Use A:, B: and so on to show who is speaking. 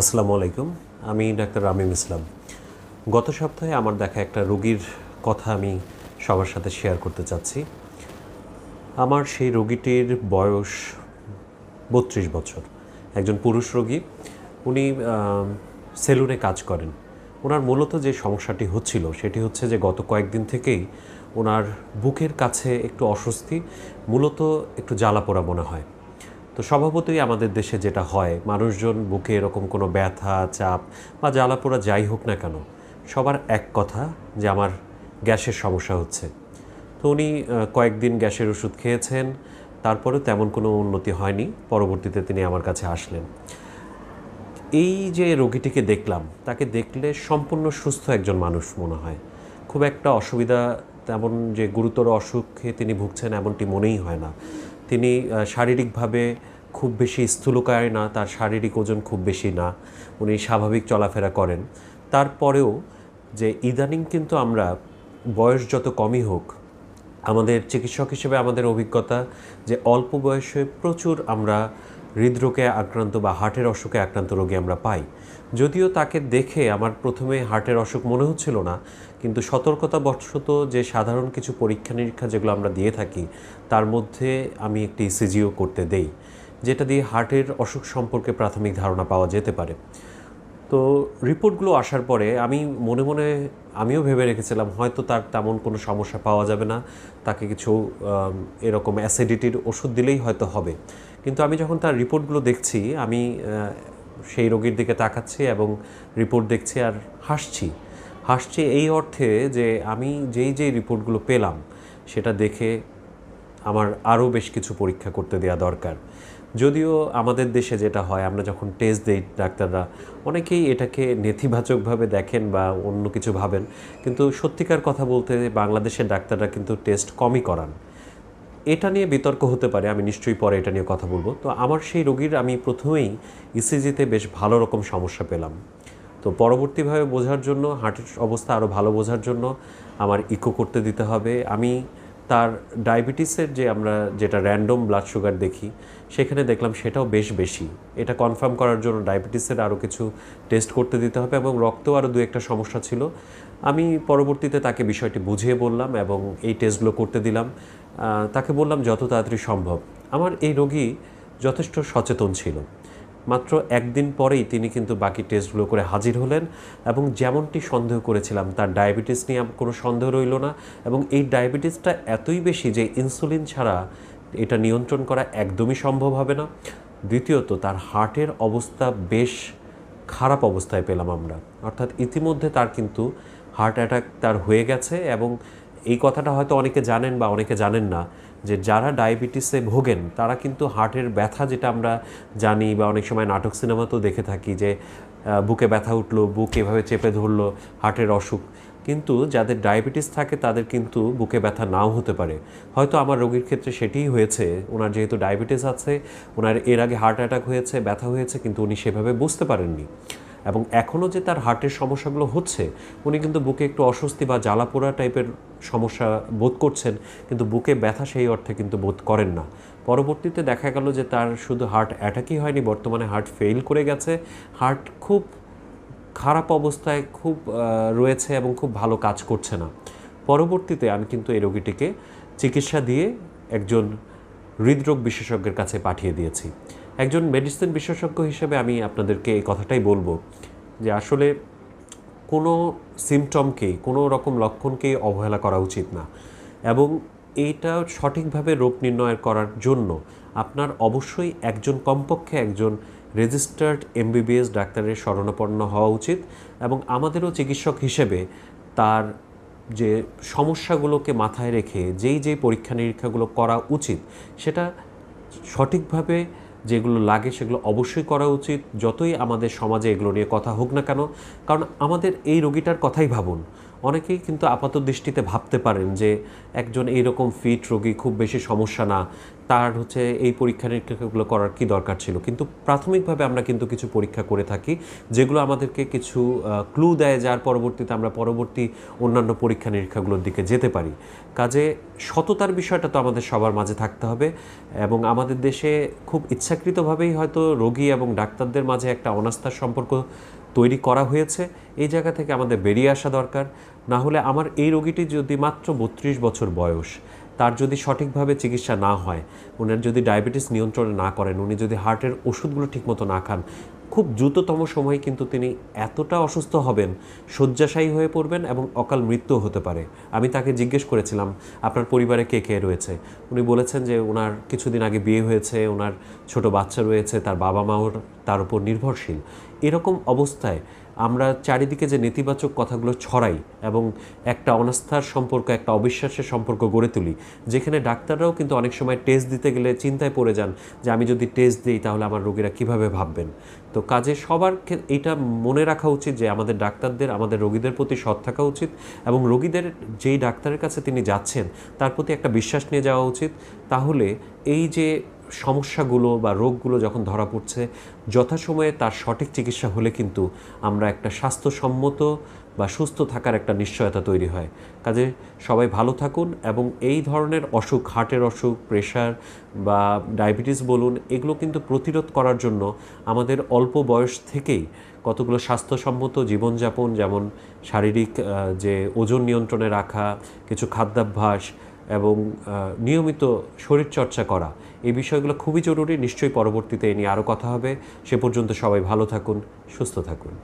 A: আসসালামু আলাইকুম। আমি ডাক্তার রামিম ইসলাম। গত সপ্তাহে আমার দেখা একটা রোগীর কথা আমি সবার সাথে শেয়ার করতে চাচ্ছি। আমার সেই রোগীটির বয়স বত্রিশ বছর। একজন পুরুষ রোগী। উনি সেলুনে কাজ করেন। ওনার মূলত যে সমস্যাটি হচ্ছিল, সেটি হচ্ছে যে গত কয়েকদিন থেকেই ওনার বুকের কাছে একটু অস্বস্তি, মূলত একটু জ্বালা পোড়া মনে হয়। তো স্বভাবতই আমাদের দেশে যেটা হয়, মানুষজন বুকে এরকম কোনো ব্যথা, চাপ বা জ্বালাপোড়া যাই হোক না কেন, সবার এক কথা যে আমার গ্যাসের সমস্যা হচ্ছে। তো উনি কয়েকদিন গ্যাসের ওষুধ খেয়েছেন, তারপরেও তেমন কোনো উন্নতি হয়নি, পরবর্তীতে তিনি আমার কাছে আসলেন। এই যে রোগীটিকে দেখলাম, তাকে দেখলে সম্পূর্ণ সুস্থ একজন মানুষ মনে হয়। খুব একটা অসুবিধা, তেমন যে গুরুতর অসুখে তিনি ভুগছেন এমনটি মনেই হয় না। তিনি শারীরিকভাবে খুব বেশি স্থূলকায় না, তার শারীরিক ওজন খুব বেশি না, উনি স্বাভাবিক চলাফেরা করেন। তারপরেও যে ইদানিং কিন্তু আমরা বয়স যত কমই হোক, আমাদের চিকিৎসক হিসেবে আমাদের অভিজ্ঞতা যে অল্প বয়সে প্রচুর আমরা হৃদরোগে আক্রান্ত বা হার্টের অসুখে আক্রান্ত রোগী আমরা পাই। যদিও তাকে দেখে আমার প্রথমে হার্টের অসুখ মনে হচ্ছিল না, কিন্তু সতর্কতা সতর্কতাবশত যে সাধারণ কিছু পরীক্ষা নিরীক্ষা যেগুলো আমরা দিয়ে থাকি, তার মধ্যে আমি একটি ইসিজিও করতে দেই। যেটা দিয়ে হার্টের অসুখ সম্পর্কে প্রাথমিক ধারণা পাওয়া যেতে পারে। তো রিপোর্টগুলো আসার পরে আমি মনে মনে, আমিও ভেবে রেখেছিলাম, হয়তো তার তেমন কোনো সমস্যা পাওয়া যাবে না, তাকে কিছু এরকম অ্যাসিডিটির ওষুধ দিলেই হয়তো হবে। কিন্তু আমি যখন তার রিপোর্টগুলো দেখছি, আমি সেই রোগীর দিকে তাকাচ্ছি এবং রিপোর্ট দেখছি আর হাসছি। হাসছি এই অর্থে যে আমি যেই যেই রিপোর্টগুলো পেলাম, সেটা দেখে আমার আরও বেশ কিছু পরীক্ষা করতে দেওয়া দরকার। যদিও আমাদের দেশে যেটা হয়, আমরা যখন টেস্ট দিই ডাক্তাররা, অনেকেই এটাকে নেতিবাচকভাবে দেখেন বা অন্য কিছু ভাবেন। কিন্তু সত্যিকার কথা বলতে বাংলাদেশের ডাক্তাররা কিন্তু টেস্ট কমই করান। এটা নিয়ে বিতর্ক হতে পারে, আমি নিশ্চয়ই পরে এটা নিয়ে কথা বলব। তো আমার সেই রোগীর আমি প্রথমেই ইসিজিতে বেশ ভালো রকম সমস্যা পেলাম। তো পরবর্তীভাবে বোঝার জন্য, হার্টের অবস্থা আরও ভালো বোঝার জন্য আমার ইকো করতে দিতে হবে। আমি তার ডায়াবেটিসের যে আমরা যেটা র্যান্ডম ব্লাড সুগার দেখি, সেখানে দেখলাম সেটাও বেশ বেশি। এটা কনফার্ম করার জন্য ডায়াবেটিসের আরও কিছু টেস্ট করতে দিতে হবে এবং রক্তেও আরও দু একটা সমস্যা ছিল। আমি পরবর্তীতে তাকে বিষয়টি বুঝিয়ে বললাম এবং এই টেস্টগুলো করতে দিলাম। তাকে বললাম যত তাড়াতাড়ি সম্ভব। আমার এই রোগী যথেষ্ট সচেতন ছিল। মাত্র একদিন পরেই তিনি কিন্তু বাকি টেস্টগুলো করে হাজির হলেন এবং যেমনটি সন্দেহ করেছিলাম, তার ডায়াবেটিস নিয়ে কোনো সন্দেহ রইল না এবং এই ডায়াবেটিসটা এতই বেশি যে ইনসুলিন ছাড়া এটা নিয়ন্ত্রণ করা একদমই সম্ভব হবে না। দ্বিতীয়ত, তার হার্টের অবস্থা বেশ খারাপ অবস্থায় পেলাম আমরা। অর্থাৎ ইতিমধ্যে তার কিন্তু হার্ট অ্যাটাক তার হয়ে গেছে এবং এই কথাটা হয়তো অনেকে জানেন বা অনেকে জানেন না যে যারা ডায়াবেটিসে ভোগেন, তারা কিন্তু হার্টের ব্যথা যেটা আমরা জানি বা অনেক সময় নাটক সিনেমাতেও দেখে থাকি যে বুকে ব্যথা উঠল, বুক এভাবে চেপে ধরলো, হার্টের অসুখ। কিন্তু যাদের ডায়াবেটিস থাকে, তাদের কিন্তু বুকে ব্যথা নাও হতে পারে। হয়তো আমার রোগীর ক্ষেত্রে সেটিই হয়েছে। ওনার যেহেতু ডায়াবেটিস আছে, ওনার এর আগে হার্ট অ্যাটাক হয়েছে, ব্যথা হয়েছে, কিন্তু উনি সেভাবে বুঝতে পারেননি। এবং এখনও যে তার হার্টের সমস্যাগুলো হচ্ছে, উনি কিন্তু বুকে একটু অস্বস্তি বা জ্বালাপোড়া টাইপের সমস্যা বোধ করছেন, কিন্তু বুকে ব্যথা সেই অর্থে কিন্তু বোধ করেন না। পরবর্তীতে দেখা গেল যে তার শুধু হার্ট অ্যাটাকই হয়নি, বর্তমানে হার্ট ফেল করে গেছে। হার্ট খুব খারাপ অবস্থায় খুব রয়েছে এবং খুব ভালো কাজ করছে না। পরবর্তীতে আমি কিন্তু এই রোগীটিকে চিকিৎসা দিয়ে একজন হৃদরোগ বিশেষজ্ঞের কাছে পাঠিয়ে দিয়েছি। একজন মেডিসিন বিশেষজ্ঞ হিসেবে আমি আপনাদেরকে এই কথাটাই বলব যে আসলে কোনো সিমটমকেই কোনো রকম লক্ষণকেই অবহেলা করা উচিত না। এবং এইটা সঠিকভাবে রোগ নির্ণয় করার জন্য আপনার অবশ্যই একজন কমপক্ষে একজন রেজিস্টার্ড এমবিবিএস ডাক্তারের শরণাপন্ন হওয়া উচিত এবং আমাদেরও চিকিৎসক হিসেবে তার যে সমস্যাগুলোকে মাথায় রেখে যেই যেই পরীক্ষা নিরীক্ষাগুলো করা উচিত সেটা সঠিকভাবে যেগুলো লাগে সেগুলো অবশ্যই করা উচিত। যতই আমাদের সমাজে এগুলো নিয়ে কথা হোক না কেন, কারণ আমাদের এই রোগীটার কথাই ভাবুন। অনেকেই কিন্তু আপাত দৃষ্টিতে ভাবতে পারেন যে একজন এইরকম ফিট রোগী খুব বেশি সমস্যা না, তার হচ্ছে এই পরীক্ষা নিরীক্ষাগুলো করার কি দরকার ছিল? কিন্তু প্রাথমিকভাবে আমরা কিন্তু কিছু পরীক্ষা করে থাকি, যেগুলো আমাদেরকে কিছু ক্লু দেয় যার পরবর্তীতে আমরা পরবর্তী অন্যান্য পরীক্ষা নিরীক্ষাগুলোর দিকে যেতে পারি। কাজে সততার বিষয়টা তো আমাদের সবার মাঝে থাকতে হবে এবং আমাদের দেশে খুব ইচ্ছাকৃতভাবেই হয়তো রোগী এবং ডাক্তারদের মাঝে একটা অনাস্থার সম্পর্ক তৈরি করা হয়েছে, এই জায়গা থেকে আমাদের বেরিয়ে আসা দরকার। না হলে আমার এই রোগীটি যদি মাত্র বত্রিশ বছর বয়স, তার যদি সঠিকভাবে চিকিৎসা না হয় ওনার যদি ডায়াবেটিস নিয়ন্ত্রণে না করেন, উনি যদি হার্টের ওষুধগুলো ঠিকমতো না খান, খুব দ্রুততম সময়ে কিন্তু তিনি এতটা অসুস্থ হবেন, শয্যাশায়ী হয়ে পড়বেন এবং অকাল মৃত্যু হতে পারে। আমি তাকে জিজ্ঞেস করেছিলাম, আপনার পরিবারে কে কে রয়েছে? উনি বলেছেন যে ওনার কিছুদিন আগে বিয়ে হয়েছে ওনার ছোট বাচ্চা রয়েছে, তার বাবা মাও তার উপর নির্ভরশীল। এরকম অবস্থায় আমরা চারিদিকে যে নেতিবাচক কথাগুলো ছড়াই এবং একটা অনাস্থার সম্পর্ক, একটা অবিশ্বাসের সম্পর্ক গড়ে তুলি, যেখানে ডাক্তাররাও কিন্তু অনেক সময় টেস্ট দিতে গেলে চিন্তায় পড়ে যান যে আমি যদি টেস্ট দিই তাহলে আমার রোগীরা কীভাবে ভাববেন। তো কাজে সবার এইটা মনে রাখা উচিত যে আমাদের ডাক্তারদের, আমাদের রোগীদের প্রতি সৎ থাকা উচিত এবং রোগীদের যেই ডাক্তারের কাছে তিনি যাচ্ছেন তার প্রতি একটা বিশ্বাস নিয়ে যাওয়া উচিত। তাহলে এই যে সমস্যাগুলো বা রোগগুলো যখন ধরা পড়ছে, যথাসময়ে তার সঠিক চিকিৎসা হলে কিন্তু আমরা একটা স্বাস্থ্যসম্মত বা সুস্থ থাকার একটা নিশ্চয়তা তৈরি হয়। কাজে সবাই ভালো থাকুন এবং এই ধরনের অসুখ, হার্টের অসুখ, প্রেশার বা ডায়াবেটিস বলুন, এগুলো কিন্তু প্রতিরোধ করার জন্য আমাদের অল্প বয়স থেকেই কতগুলো স্বাস্থ্যসম্মত জীবনযাপন, যেমন শারীরিক যে ওজন নিয়ন্ত্রণে রাখা, কিছু খাদ্যাভ্যাস এবং নিয়মিত শরীরচর্চা করা, এই বিষয়গুলো খুবই জরুরি। নিশ্চয়ই পরবর্তীতে এ নিয়ে আরও কথা হবে। সে পর্যন্ত সবাই ভালো থাকুন, সুস্থ থাকুন।